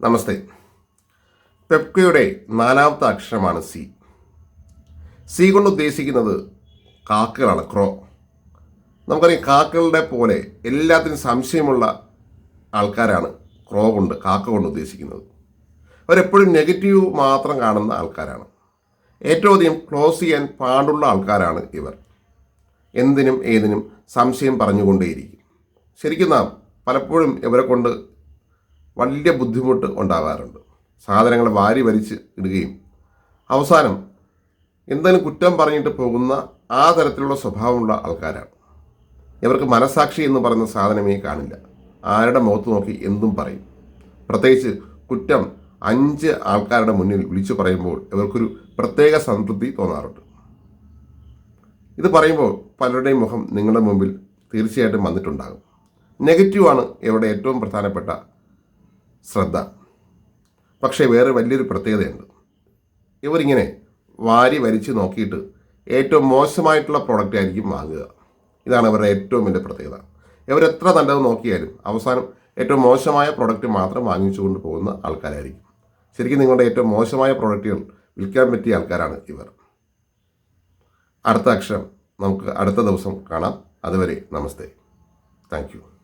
നമസ്തേ. പെപ്കയുടെ നാലാമത്തെ അക്ഷരമാണ് C. C കൊണ്ട് ഉദ്ദേശിക്കുന്നത് കാക്കകളാണ് ക്രോ. നമുക്കറിയാം കാക്കകളുടെ പോലെ എല്ലാത്തിനും സംശയമുള്ള ആൾക്കാരാണ് ക്രോ കൊണ്ട് കാക്ക കൊണ്ട് ഉദ്ദേശിക്കുന്നത്. അവരെപ്പോഴും നെഗറ്റീവ് മാത്രം കാണുന്ന ആൾക്കാരാണ്. ഏറ്റവും അധികം ക്ലോസ് ചെയ്യാൻ പാടുള്ള ആൾക്കാരാണ് ഇവർ. എന്തിനും ഏതിനും സംശയം പറഞ്ഞുകൊണ്ടേയിരിക്കും. ശരിക്കും നാം പലപ്പോഴും ഇവരെ കൊണ്ട് വലിയ ബുദ്ധിമുട്ട് ഉണ്ടാകാറുണ്ട് സാധനങ്ങൾ വാരി വലിച്ച് ഇടുകയും. അവസാനം എന്തെങ്കിലും കുറ്റം പറഞ്ഞിട്ട് പോകുന്ന ആ തരത്തിലുള്ള സ്വഭാവമുള്ള ആൾക്കാരാണ്. ഇവർക്ക് മനസാക്ഷി എന്ന് പറയുന്ന സാധനമേ കാണില്ല. ആരുടെ മുഖത്ത് നോക്കി എന്തും പറയും. പ്രത്യേകിച്ച് കുറ്റം അഞ്ച് ആൾക്കാരുടെ മുന്നിൽ വിളിച്ചു പറയുമ്പോൾ ഇവർക്കൊരു പ്രത്യേക സംതൃപ്തി തോന്നാറുണ്ട്. ഇത് പറയുമ്പോൾ പലരുടെയും മുഖം നിങ്ങളുടെ മുമ്പിൽ തീർച്ചയായിട്ടും വന്നിട്ടുണ്ടാകും. നെഗറ്റീവാണ് ഇവരുടെ ഏറ്റവും പ്രധാനപ്പെട്ട ശ്രദ്ധ. പക്ഷേ വേറെ വലിയൊരു പ്രത്യേകതയുണ്ട്. ഇവരിങ്ങനെ വാരി വരിച്ച് നോക്കിയിട്ട് ഏറ്റവും മോശമായിട്ടുള്ള പ്രോഡക്റ്റ് ആയിരിക്കും വാങ്ങുക. ഇതാണ് അവരുടെ ഏറ്റവും വലിയ പ്രത്യേകത. ഇവരെത്ര നല്ലത് നോക്കിയാലും അവസാനം ഏറ്റവും മോശമായ പ്രോഡക്റ്റ് മാത്രം വാങ്ങിച്ചുകൊണ്ട് പോകുന്ന ആൾക്കാരായിരിക്കും. ശരിക്കും നിങ്ങളുടെ ഏറ്റവും മോശമായ പ്രോഡക്റ്റുകൾ വിൽക്കാൻ പറ്റിയ ആൾക്കാരാണ് ഇവർ. അടുത്ത അക്ഷരം നമുക്ക് അടുത്ത ദിവസം കാണാം. അതുവരെ നമസ്തേ. താങ്ക്